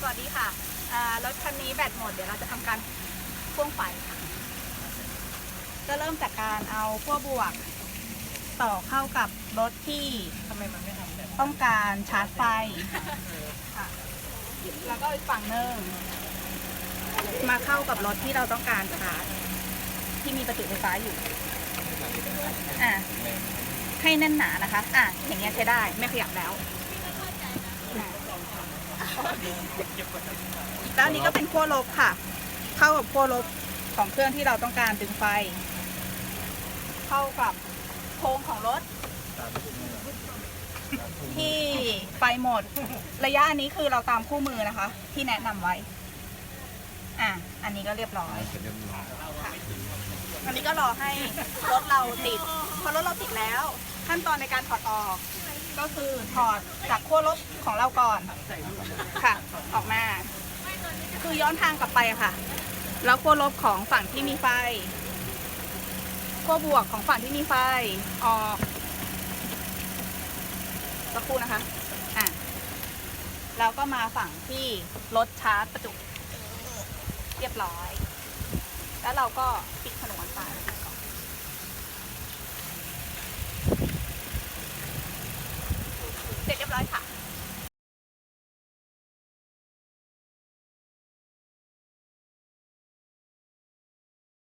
สวัสดีค่ะอ่ารถคันนี้แบตหมด เดี๋ยวเราจะทำการพ่วงไฟค่ะก็เริ่มจากการเอาขั้วบวก ต่อเข้ากับรถที่ทำไมมันไม่ทำแบบต้องการชาร์จไฟค่ะแล้วก็อีกฝั่งหนึ่งมาเข้ากับรถที่เราต้องการชาร์จที่มีประจุไฟฟ้าอยู่อะให้แน่นหนานะคะ อะอย่างเงี้ยใช้ได้ไม่ขยับแล้วอะ แล้วอันนี้ก็เป็นขั้วลบค่ะ เข้ากับขั้วลบของเครื่องที่เราต้องการดึงไฟ เข้ากับโครงของรถ ที่ไฟหมด ระยะอันนี้คือเราตามคู่มือนะคะ ที่แนะนำไว้ อะ อันนี้ก็เรียบร้อย ค่ะอันนี้ก็รอให้รถเราติด พอรถเราติดแล้ว ขั้นตอนในการถอดออก ก็คือถอดจากขั้วลบของเราก่อน อย้อนทางกลับไปค่ะ แล้วขั้วลบของฝั่งที่มีไฟขั้วบวกของฝั่งที่มีไฟออกสักครู่นะคะอะแล้วก็มาฝั่งที่รถชาร์จประจุเรียบร้อย แล้วเราก็ปิดขนมไฟก่อนเสร็จเรียบร้อยค่ะ